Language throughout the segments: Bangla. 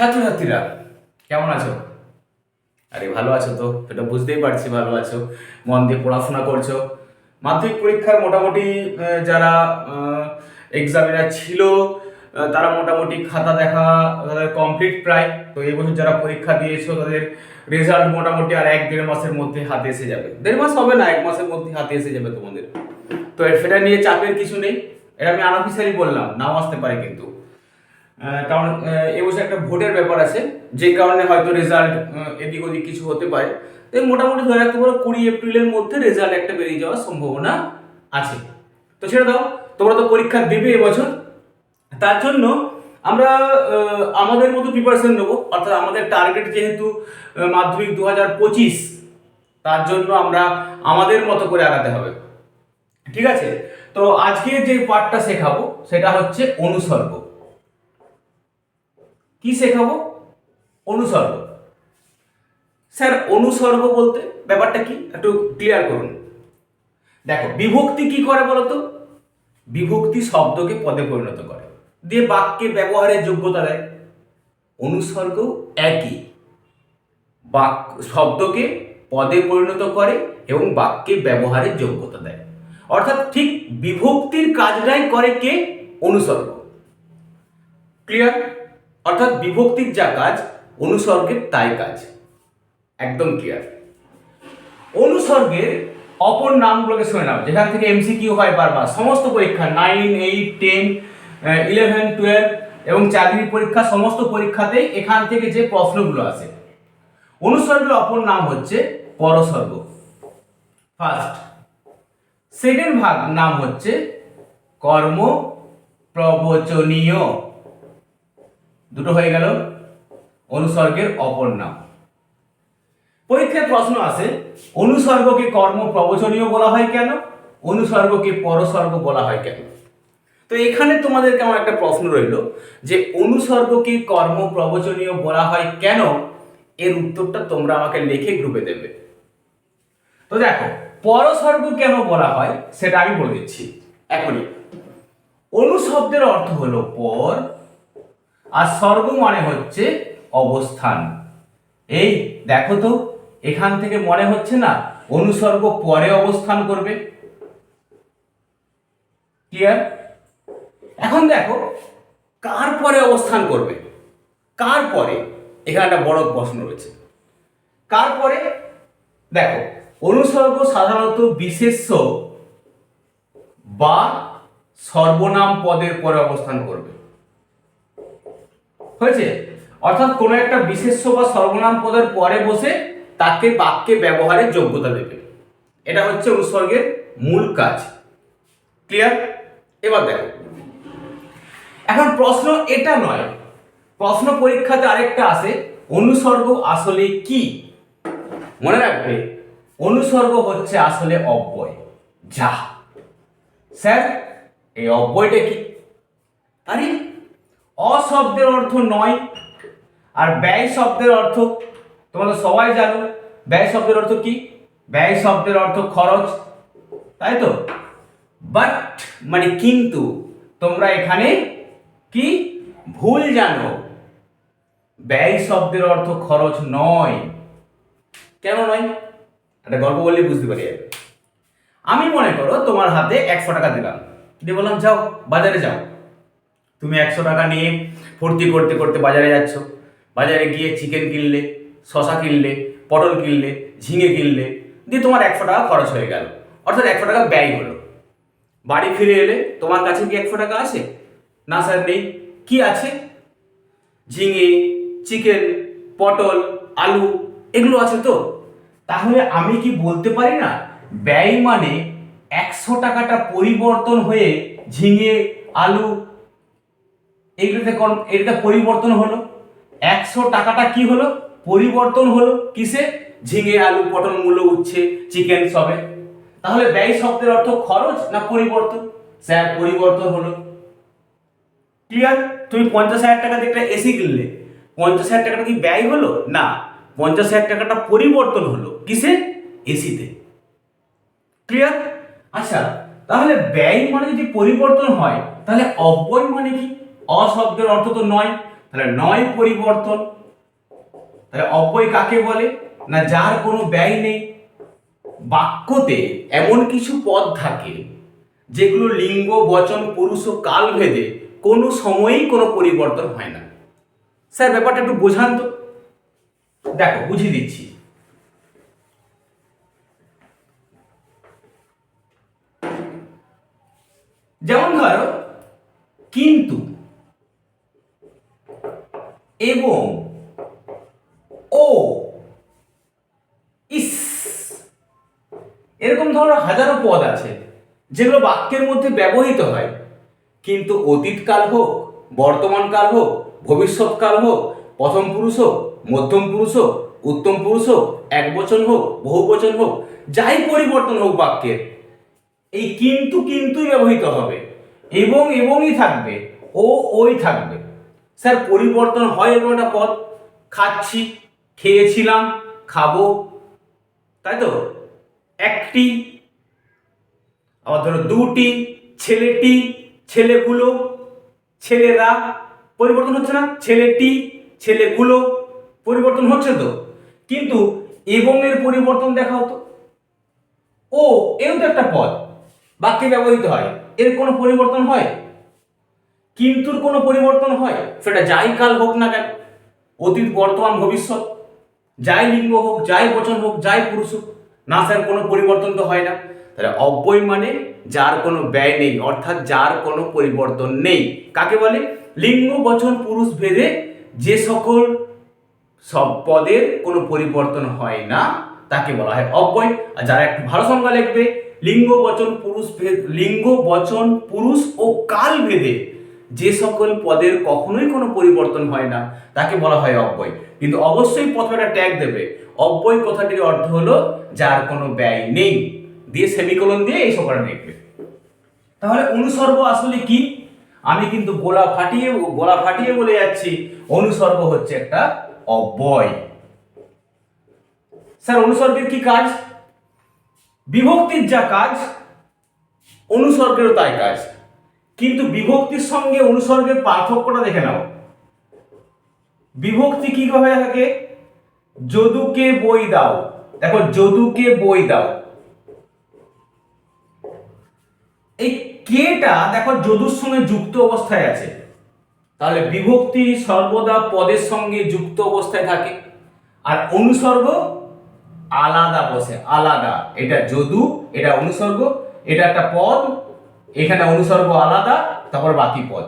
ছাত্রছাত্রীরা, কেমন আছো? আরে ভালো আছো তো, সেটা বুঝতেই পারছি ভালো আছো। মন দিয়ে পড়াশোনা করছ। মাধ্যমিক পরীক্ষার মোটামুটি যারা এক্সামিনার ছিল তারা মোটামুটি খাতা দেখা, তাদের কমপ্লিট প্রায়। তো এবছর যারা পরীক্ষা দিয়েছ, তাদের রেজাল্ট মোটামুটি আর এক দেড় মাসের মধ্যে হাতে এসে যাবে। দেড় মাস হবে না, এক মাসের মধ্যে হাতে এসে যাবে তোমাদের। তো সেটা নিয়ে চাপের কিছু নেই। এটা আমি আনঅফিসিয়ালি বললাম, নাও আসতে পারে কিন্তু। কারণ এবছর একটা ভোটের ব্যাপার আছে, যে কারণে হয়তো রেজাল্ট এদিক ওদিক কিছু হতে পারে। তো মোটামুটি ধরে রাখতে পারো, কুড়ি এপ্রিলের মধ্যে রেজাল্ট একটা বেরিয়ে যাওয়ার সম্ভাবনা আছে। তো ছেড়ে দাও, তোমরা তো পরীক্ষা দেবে এবছর তার জন্য আমরা আমাদের মতো প্রিপারেশন নেব। অর্থাৎ আমাদের টার্গেট যেহেতু মাধ্যমিক দু হাজার পঁচিশ, তার জন্য আমরা আমাদের মতো করে আগাতে হবে। ঠিক আছে? তো আজকে যে পার্টটা শেখাবো, সেটা হচ্ছে অনুসর্গ। কি শেখাবো? অনুসর্গ। স্যার, অনুসর্গ বলতে ব্যাপারটা কি? একটু ক্লিয়ার করুন। দেখো, বিভক্তি কি করে বলো তো বিভক্তি শব্দকে পদে পরিণত করে। দিয়ে বাক্যে ব্যবহারের যোগ্যতা দেয়। অনুসর্গ একই। বাক্য, শব্দকে পদে পরিণত করে এবং বাক্যে ব্যবহারের যোগ্যতা দেয়। অর্থাৎ ঠিক বিভক্তির কাজটাই করে কে? অনুসর্গ। ক্লিয়ার অর্থাৎ বিভক্তির যা কাজ, অনুসর্গের তাই কাজ। একদম ক্লিয়ার অনুসর্গের অপর নামগুলোকে শুনে নাও। যেখান থেকে এমসিকিউ হয় বারবার। সমস্ত পরীক্ষা nine eight ten eleven twelve এবং চাকরির পরীক্ষা, সমস্ত পরীক্ষাতেই এখান থেকে যে প্রশ্নগুলো আসে। অনুসর্গের অপর নাম হচ্ছে পরসর্গ। ফার্স্ট সেকেন্ড ভাগ নাম হচ্ছে কর্ম প্রবচনীয়। দুটো হয়ে গেল অনুসর্গের অপর নাম। পরীক্ষায় প্রশ্ন আসে, অনুসর্গকে কর্ম প্রবচনীয় বলা হয় কেন? অনুসর্গকে পরসর্গ বলা হয় কেন? তো এখানে তোমাদেরকে আমার একটা প্রশ্ন রইল যে অনুসর্গকে কর্ম প্রবচনীয় বলা হয় কেন? এর উত্তরটা তোমরা আমাকে লিখে গ্রুপে দেবে। তো দেখো, পরসর্গ কেন বলা হয় সেটা আমি বলে দিচ্ছি। এখনই অনুশব্দের অর্থ হলো পর আর স্বর্গ মানে হচ্ছে অবস্থান। এই দেখো তো, এখান থেকে মনে হচ্ছে না অনুসর্গ পরে অবস্থান করবে? ক্লিয়ার এখন দেখো, কার পরে অবস্থান করবে? কার পরে? এখানে একটা বড় প্রশ্ন রয়েছে। কার পরে? দেখো অনুসর্গ সাধারণত বিশেষ্য বা সর্বনাম পদের পরে অবস্থান করবে। হয়েছে? অর্থাৎ কোনো একটা বিশেষ্য বা সর্বনাম পদের পরে বসে তাকে বাক্যে ব্যবহারের যোগ্যতা দেবে। এটা হচ্ছে অনুসর্গের মূল কাজ। ক্লিয়ার এবার দেখো। এখন প্রশ্ন এটা নয়, প্রশ্ন পরীক্ষাতে আরেকটা আসে অনুসর্গ আসলে কি? মনে রাখবে, অনুসর্গ হচ্ছে আসলে অব্যয়। যা। স্যার, এই অব্যয়টা কি? আরে অশব্দের অর্থ নয় আর ব্যয় শব্দের অর্থ তোমরা সবাই জানো, ব্যয় শব্দের অর্থ কি? ব্যয় শব্দের অর্থ খরচ, তাই তো? বাট মানে কিন্তু, তোমরা এখানে কি? ভুল জানো। ব্যয় শব্দের অর্থ খরচ নয়। কেন নয়? একটা গল্প বললে বুঝতে পারি। আমি মনে করো তোমার হাতে একশো টাকা দিলাম। দিয়ে বললাম, যাও, বাজারে যাও। তুমি একশো টাকা নিয়ে ফুর্তি করতে করতে বাজারে যাচ্ছ। বাজারে গিয়ে চিকেন কিনলে শশা কিনলে, পটল কিনলে, ঝিঙে কিনলে, দিয়ে তোমার একশো টাকা খরচ হয়ে গেল। অর্থাৎ একশো টাকা ব্যয় হলো। বাড়ি ফিরে এলে তোমার কাছে কি একশো টাকা আছে? না স্যার নেই। কি আছে? ঝিঙে চিকেন পটল, আলু, এগুলো আছে তো। তাহলে আমি কি বলতে পারি না? ব্যয় মানে একশো টাকাটা পরিবর্তন হয়ে ঝিঙে, আলু এইগুলোতে কোন এটা পরিবর্তন হলো। একশো টাকাটা কি হলো? পরিবর্তন হলো কিসে? ঝিঙে, আলু, পটল মূল্য উচ্ছে, চিকেন সবে। তাহলে ব্যয় শব্দের অর্থ খরচ না পরিবর্তন? স্যার, পরিবর্তন হলো। ক্লিয়ার? তুমি পঞ্চাশ হাজার টাকা দিয়ে একটা এসি কিনলে। পঞ্চাশ হাজার টাকাটা কি ব্যয় হলো? না। পঞ্চাশ হাজার টাকাটা পরিবর্তন হলো কিসে? এসিতে। ক্লিয়ার? আচ্ছা তাহলে ব্যয় মানে যদি পরিবর্তন হয়, তাহলে অব্যয় মানে কি? অশব্দের অর্থ তো নয়। তাহলে নয় পরিবর্তন। তাহলে অব্যয় কাকে বলে? না যার কোনো ব্যয় নেই। বাক্যতে এমন কিছু পদ থাকে, যেগুলো লিঙ্গ, বচন, পুরুষ ও কাল ভেদে কোনো সময়েই কোনো পরিবর্তন হয় না। স্যার, ব্যাপারটা একটু বোঝান তো। দেখো, বুঝিয়ে দিচ্ছি। যেমন ধরো, কিন্তু এবং ও ইস। এরকম ধরনের হাজারো পদ আছে, যেগুলো বাক্যের মধ্যে ব্যবহৃত হয়। কিন্তু অতীতকাল হোক, বর্তমানকাল হোক, ভবিষ্যৎকাল হোক, প্রথম পুরুষ হোক, মধ্যম পুরুষ হোক, উত্তম পুরুষ হোক, এক বচন হোক, বহু বচন হোক, যাই পরিবর্তন হোক বাক্যের, এই কিন্তু কিন্তুই ব্যবহৃত হবে। এবং এবংই থাকবে, ও ওই থাকবে। স্যার, পরিবর্তন হয় এরকম একটা পদ। খাচ্ছি, খেয়েছিলাম, খাব। তাই তো? একটি, আবার ধরো দুটি, ছেলেটি, ছেলেগুলো, ছেলেরা, পরিবর্তন হচ্ছে না? ছেলেটি, ছেলেগুলো, পরিবর্তন হচ্ছে তো? কিন্তু এবং এর পরিবর্তন দেখাও তো ও, এও তো একটা পদ। বাক্যে ব্যবহৃত হয়। এর কোনো পরিবর্তন হয়? কিন্তুর কোনো পরিবর্তন হয়? সেটা যাই কাল হোক না কেন, অতীত, বর্তমান, ভবিষ্যৎ, যাই লিঙ্গ হোক, যাই বচন হোক, যাই পুরুষ হোক, না স্যার, কোনো পরিবর্তন তো হয় না। তাহলে অব্যয় মানে যার কোনো ব্যয় নেই, অর্থাৎ যার কোনো পরিবর্তন নেই। কাকে বলে? লিঙ্গ, বচন, পুরুষ ভেদে যে সকল সব পদের কোনো পরিবর্তন হয় না, তাকে বলা হয় অব্যয়। আর যারা একটু ভালো সংজ্ঞা লিখবে, লিঙ্গ, বচন, পুরুষ ভেদ, লিঙ্গ, বচন, পুরুষ ও কাল ভেদে যে সকল পদের কখনোই কোনো পরিবর্তন হয় না, তাকে বলা হয় অব্যয়। কিন্তু অবশ্যই প্রথমে একটা ট্যাগ দেবে। অব্যয় কথাটির অর্থ হলো, যার কোনো ব্যয় নেই। দিয়ে সেমিকোলন দিয়ে এই সকলটা লিখবে। তাহলে অনুসর্গ আসলে কি? আমি কিন্তু গোলা ফাটিয়ে গোলা ফাটিয়ে বলে যাচ্ছি, অনুসর্গ হচ্ছে একটা অব্যয়। স্যার, অনুসর্গের কি কাজ? বিভক্তির যা কাজ, অনুসর্গেরও তাই কাজ। কিন্তু বিভক্তির সঙ্গে অনুসর্গের পার্থক্যটা দেখে নাও। বিভক্তি কীভাবে থাকে যদুকে বই দাও। দেখো, যদুকে বই দাও। এই কেটা দেখো, যদুর সঙ্গে যুক্ত অবস্থায় আছে। তাহলে বিভক্তি সর্বদা পদের সঙ্গে যুক্ত অবস্থায় থাকে। আর অনুসর্গ আলাদা বসে, আলাদা। এটা যদু, এটা অনুসর্গ, এটা একটা পদ এখানে অনুসর্গ আলাদা, তারপর বাকি পদ।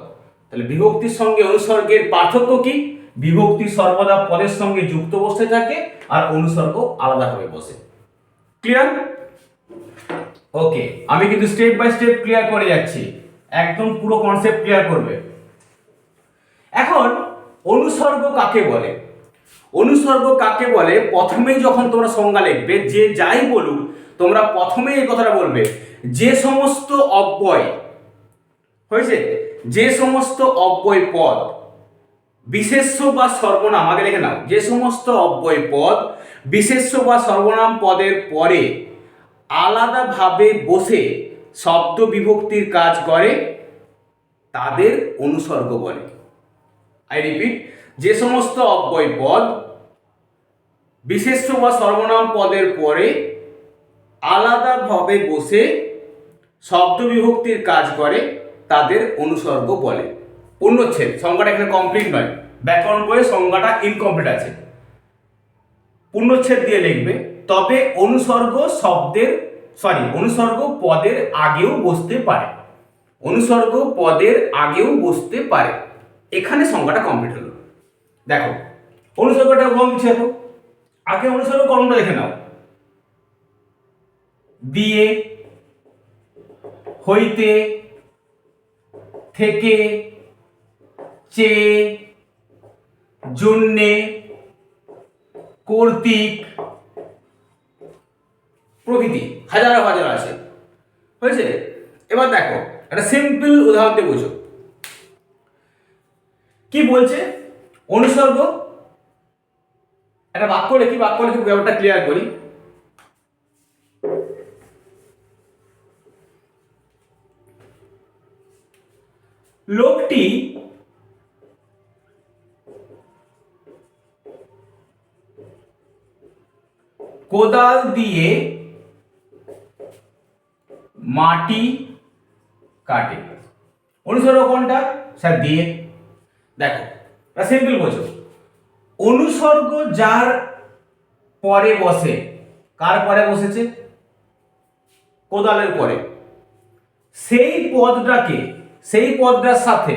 তাহলে বিভক্তির সঙ্গে অনুসর্গের পার্থক্য কি? বিভক্তি সর্বদা পদের সঙ্গে যুক্ত বসে থাকে আর অনুসর্গ আলাদাভাবে বসে। ক্লিয়ার ওকে আমি কিন্তু স্টেপ বাই স্টেপ ক্লিয়ার করে যাচ্ছি। একদম পুরো কনসেপ্ট ক্লিয়ার করবে। এখন, অনুসর্গ কাকে বলে? অনুসর্গ কাকে বলে? প্রথমেই যখন তোমরা সংজ্ঞা লিখবে, যে যাই বলুক, তোমরা প্রথমেই এই কথাটা বলবে যে সমস্ত অব্যয়, হয়েছে? যে সমস্ত অব্যয় পদ, বিশেষ্য বা সর্বনাম, আগে লিখে নাও। যে সমস্ত অব্যয় পদ, বিশেষ্য বা সর্বনাম পদের পরে আলাদাভাবে বসে শব্দ বিভক্তির কাজ করে, তাদের অনুসর্গ বলে। আই রিপিট যে সমস্ত অব্যয় পদ, বিশেষ্য বা সর্বনাম পদের পরে আলাদাভাবে বসে শব্দ বিভক্তির কাজ করে, তাদের অনুসর্গ বলে। পূর্ণচ্ছেদ সংজ্ঞাটা এখানে কমপ্লিট নয়। ব্যাকরণ বইয়ে সংজ্ঞাটা ইনকমপ্লিট আছে। পূর্ণচ্ছেদ দিয়ে লিখবে, তবে অনুসর্গ শব্দের সরি অনুসর্গ পদের আগেও বসতে পারে। অনুসর্গ পদের আগেও বসতে পারে। এখানে সংজ্ঞাটা কমপ্লিট হলো। দেখো, অনুসর্গটা কম দিচ্ছি আগে অনুসর্গ কর্মটা দেখে নাও। দিয়ে হইতে থেকে চেয়ে জন্যে কর্তৃক প্রকৃতি। হাজার হাজার আছে। হয়েছে? এবার দেখো, একটা সিম্পল উদাহরণ দিয়ে বুঝো। কি বলছে? অনুসর্গ। একটা বাক্য লিখি, বাক্য লিখে ব্যাপারটা ক্লিয়ার করি। লোকটি কোদাল দিয়ে মাটি কাটে। অনুসরণ কোনটা? স্যার, দিয়ে। দেখো সিম্পল বোঝো। অনুসর্গ যার পরে বসে, কার পরে বসেছে? কোদালের পরে। সেই পদটাকে সেই পদটার সাথে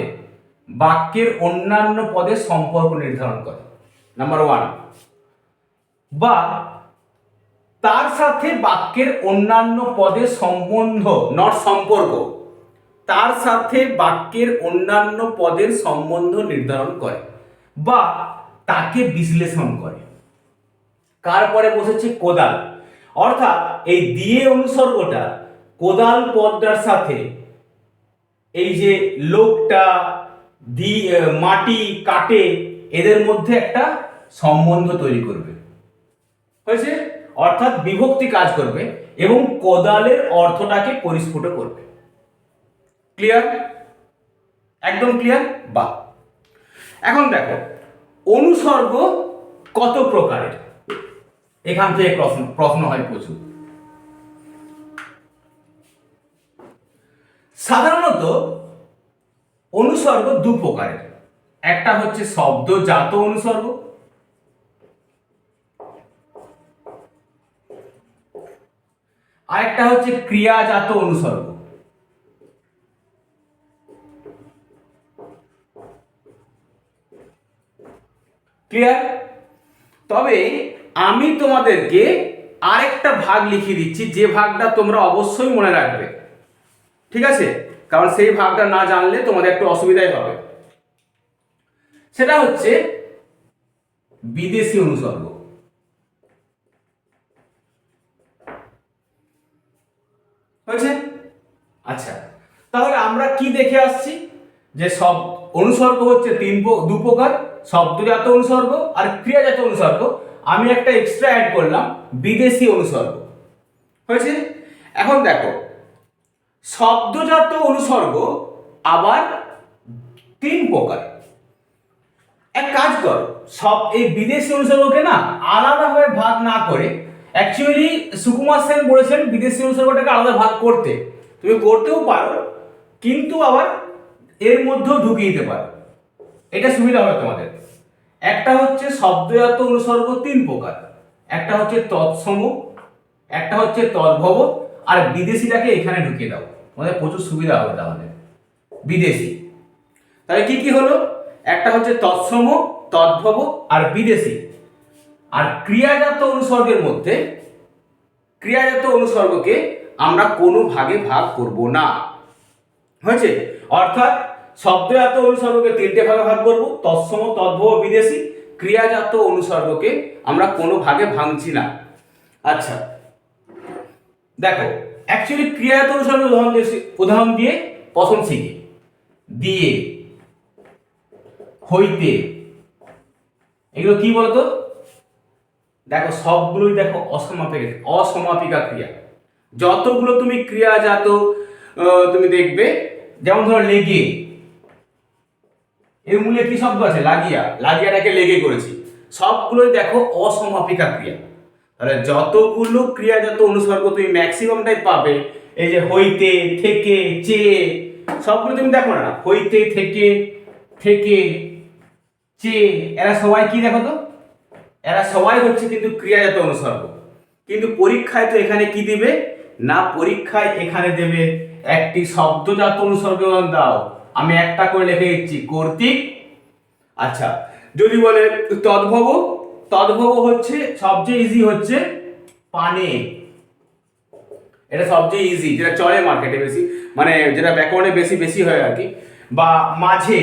বাক্যের অন্যান্য পদের সম্পর্ক নির্ধারণ করে। নাম্বার ওয়ান বা তার সাথে বাক্যের অন্যান্য পদের সম্বন্ধ নট সম্পর্ক, তার সাথে বাক্যের অন্যান্য পদের সম্বন্ধ নির্ধারণ করে বা তাকে বিশ্লেষণ করে। কার পরে বসেছে? কোদাল। অর্থাৎ এই দিয়ে অনুসর্গটা কোদাল পদটার সাথে এই যে লোকটা দি মাটি কাটে, এদের মধ্যে একটা সম্বন্ধ তৈরি করবে। হয়েছে? অর্থাৎ বিভক্তি কাজ করবে এবং কোদালের অর্থটাকে পরিস্ফুট করবে। ক্লিয়ার? একদম ক্লিয়ার? বা এখন দেখো, অনুসর্গ কত প্রকারের? এখান থেকে প্রশ্ন প্রশ্ন হয় প্রচুর। সাধারণত অনুসর্গ দু প্রকারের। একটা হচ্ছে শব্দজাত অনুসর্গ। আরেকটা হচ্ছে ক্রিয়াজাত অনুসর্গ। ক্লিয়ার? তবে আমি তোমাদেরকে আরেকটা ভাগ লিখিয়ে দিচ্ছি, যে ভাগটা তোমরা অবশ্যই মনে রাখবে। ঠিক আছে? কারণ সেই ভাগটা না জানলে তোমাদের একটু অসুবিধাই হবে। সেটা হচ্ছে বিদেশি অনুসর্গ। হয়েছে? আচ্ছা তাহলে আমরা কি দেখে আসছি? যে সব অনুসর্গ হচ্ছে তিন দু প্রকার, শব্দজাত অনুসর্গ আর ক্রিয়াজাত অনুসর্গ। আমি একটা এক্সট্রা অ্যাড করলাম, বিদেশি অনুসর্গ। হয়েছে? এখন দেখো শব্দজাত অনুসর্গ আবার তিন প্রকার। এক কাজ কর, সব এই বিদেশি অনুসর্গকে না আলাদাভাবে ভাগ না করে অ্যাকচুয়ালি সুকুমার সেন বলেছেন বিদেশি অনুসর্গটাকে আলাদা ভাগ করতে। তুমি করতেও পারো, কিন্তু আবার এর মধ্যেও ঢুকিয়ে দিতে পারো। এটা সুবিধা হবে তোমাদের। একটা হচ্ছে শব্দজাত অনুসর্গ, তিন প্রকার। একটা হচ্ছে তৎসম, একটা হচ্ছে তদ্ভব, আর বিদেশিটাকে এখানে ঢুকিয়ে দাও। তোমাদের প্রচুর সুবিধা হবে তাহলে। বিদেশি। তাহলে কি কি হলো? একটা হচ্ছে তৎসম, তদ্ভব আর বিদেশি। আর ক্রিয়াজাত অনুসর্গের মধ্যে, ক্রিয়াজাত অনুসর্গকে আমরা কোনো ভাগে ভাগ করব না। হয়েছে? অর্থাৎ শব্দজাত অনুসর্গকে তিনটে ভাগে ভাগ করব, তৎসম, তদ্ভব বিদেশি। ক্রিয়াজাত অনুসর্গকে আমরা কোনো ভাগে ভাঙছি না। আচ্ছা দেখো অ্যাকচুয়ালি ক্রিয়াজাত অনুসর্গ উদাহরণ দিয়ে উদাহরণ দিয়ে প্রথম শিখি। দিয়ে হইতে। এগুলো কি বলতো? দেখো সবগুলোই দেখো অসমাপিকা অসমাপিকা ক্রিয়া। যতগুলো তুমি ক্রিয়াজাত আহ, তুমি দেখবে যেমন ধরো লেগে। এর মূলে কি শব্দ আছে? লাগিয়া। লাগিয়াটাকে লেগে করেছি। সবগুলোই দেখো অসমাপিকা ক্রিয়া। তাহলে যতগুলো ক্রিয়াজাত অনুসর্গ তুমি ম্যাক্সিমামটাই পাবে, এই যে হইতে, থেকে, চেয়ে, সবগুলো তুমি দেখো না, হইতে, থেকে থেকে, চেয়ে, এরা সবাই কি দেখো তো? এরা সবাই হচ্ছে কিন্তু ক্রিয়াজাত অনুসর্গ। কিন্তু পরীক্ষায় তো এখানে কি দিবে? না, পরীক্ষায় এখানে দেবে একটি শব্দজাত অনুসর্গ দাও। আমি একটা করে লিখে দিচ্ছি, কর্তৃক। আচ্ছা যদি বলে তদ্ভব তদ্ভব হচ্ছে, সবচেয়ে ইজি হচ্ছে পানে। এটা সবচেয়ে ইজি যেটা চলে মার্কেটে বেশি মানে যেটা ব্যাকরণে বেশি বেশি হয় আর কি, বা মাঝে।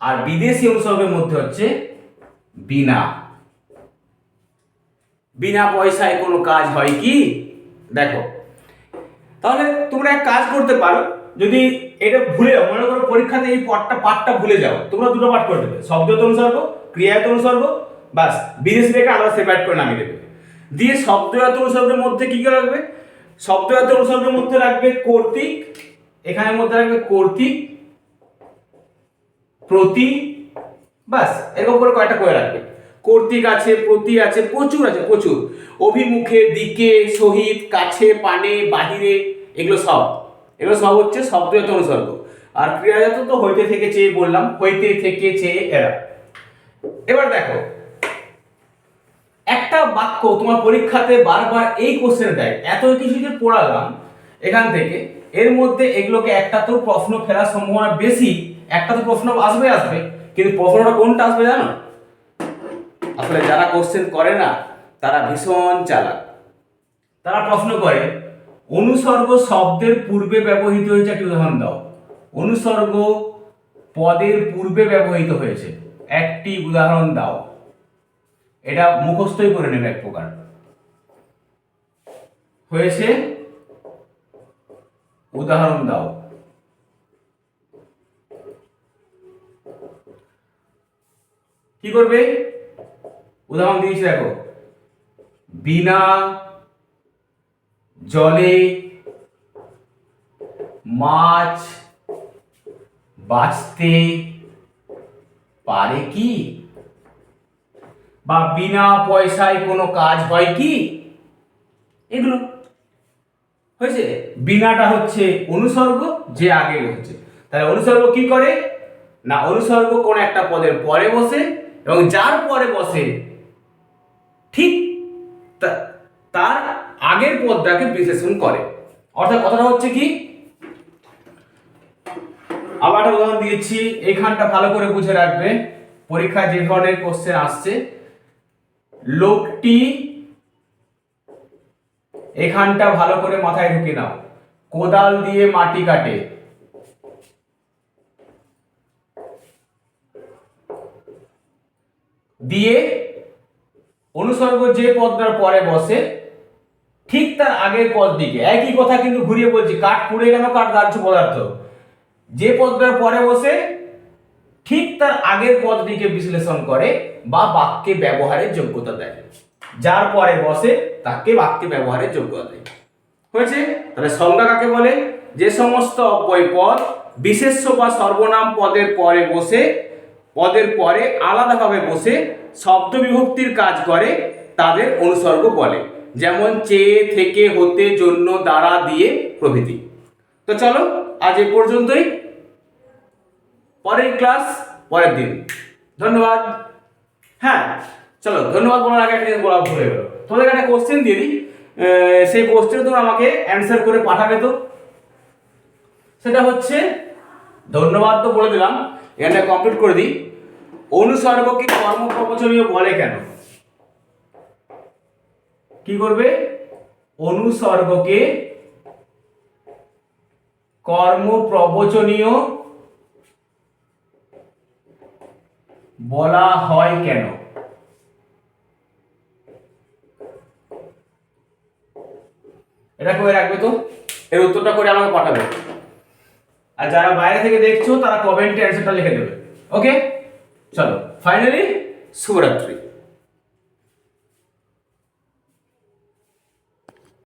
আর বিদেশি অনুসর্গের মধ্যে হচ্ছে বিনা। বিনা পয়সায় কোনো কাজ হয় কি? দেখো, তাহলে তোমরা এক কাজ করতে পারো যদি এটা ভুলে যাও, মনে করো পরীক্ষাতে এই পাঠটা পাঠটা ভুলে যাও, তোমরা দুটো পাঠ করে দেবে। শব্দত অনুসর্গ ক্রিয়াত অনুসর্গ বাস বিদেশি থেকে আলাদা সেপারেট করে নামিয়ে দেবে। দিয়ে শব্দজাত অনুসর্গের মধ্যে কি করে রাখবে শব্দজাত অনুসর্গের মধ্যে রাখবে কর্তৃক, এখানের মধ্যে রাখবে কর্তৃক, প্রতি বাস এরকম করে কয়টা করে রাখবে। কর্তৃক আছে, প্রতি আছে, প্রচুর আছে, প্রচুর। অভিমুখে, দিকে, সহিত, কাছে, পানে, বাহিরে, এগুলো সব। এগুলো সব হচ্ছে শব্দজাত অনুসর্গ। আর ক্রিয়াজাত তো হইতে থেকে চেয়ে বললাম, হইতে থেকে চেয়ে এরা। এবার দেখো, একটা বাক্য তোমার পরীক্ষাতে বারবার এই কোশ্চেন দেয়, এত কিছু যে পড়ালাম এখান থেকে, এর মধ্যে এগুলোকে একটা তো প্রশ্ন ফেলার সম্ভাবনা বেশি, একটা তো প্রশ্ন আসবে আসবে, কিন্তু প্রশ্নটা কোনটা আসবে জানো? আসলে যারা কোশ্চেন করে না, তারা ভীষণ চালাক। তারা প্রশ্ন করে অনুসর্গ শব্দের পূর্বে ব্যবহৃত হয়েছে, একটি উদাহরণ দাও। অনুসর্গ পদের পূর্বে ব্যবহৃত হয়েছে, একটি উদাহরণ দাও। এটা মুখস্থই করে নেবে এক প্রকার। হয়েছে, উদাহরণ দাও। কি করবে? উদাহরণ দিয়েছি, দেখো। বিনা জলে মাছ বাঁচতে পারে কি? বা বিনা পয়সায় কোনো কাজ হয় কি? এগুলো হয়েছে? বিনাটা হচ্ছে অনুসর্গ, যে আগে হচ্ছে তাহলে অনুসর্গ কি করে? না, অনুসর্গ কোন একটা পদের পরে বসে এবং যার পরে বসে ঠিক তার আগের পদটাকে বিশ্লেষণ করে। অর্থাৎ কথাটা হচ্ছে কি? আবার উদাহরণ দিয়েছি এইখানটা ভালো করে বুঝে রাখবে। পরীক্ষায় যে ধরনের কোশ্চেন আসছে, লোকটি এখানটা ভালো করে মাথায় ঢুকে নাও। কোদাল দিয়ে মাটি কাটে। দিয়ে অনুসর্গ যে পদটার পরে বসে ঠিক তার আগের পদ দিকে। একই কথা কিন্তু ঘুরিয়ে বলছি, কাঠ পুড়ে কেন কাঠ দাহ্য পদার্থ। যে পদটার পরে বসে ঠিক তার আগের পদটিকে বিশ্লেষণ করে বা বাক্যে ব্যবহারের যোগ্যতা দেয়। যার পরে বসে তাকে বাক্যে ব্যবহারের যোগ্যতা দেয়। হয়েছে? তাহলে সংজ্ঞা কাকে বলে? যে সমস্ত অব্যয় পদ বিশেষ্য বা সর্বনাম পদের পরে বসে, পদের পরে আলাদাভাবে বসে শব্দ বিভক্তির কাজ করে, তাদের অনুসর্গ বলে। যেমন চেয়ে থেকে হতে জন্য দ্বারা দিয়ে প্রভৃতি। তো চলো, আজ এ পর্যন্তই। পরের ক্লাস, পরের দিন। ধন্যবাদ। হ্যাঁ চলো, ধন্যবাদ বলার আগে একটা বলা ভুলে গেল। তোমাদের একটা কোশ্চেন দিয়ে দিই। সেই কোশ্চেন তোমরা আমাকে অ্যান্সার করে পাঠাবে তো? সেটা হচ্ছে, ধন্যবাদ তো বলে দিলাম এটা কমপ্লিট করে দিই। অনুসর্গকে কর্মপ্রবচনীয় বলে কেন? কি করবে? অনুসর্গকে কর্মপ্রবচনীয় বলা হয় কেন? এটা করে রাখবে তো? এর উত্তরটা করে আমাকে পাঠাবে। আর যারা বাইরে থেকে দেখছ, তারা কমেন্টে অ্যান্সারটা লিখে দেবে। ওকে চলো ফাইনালি শুভরাত্রি।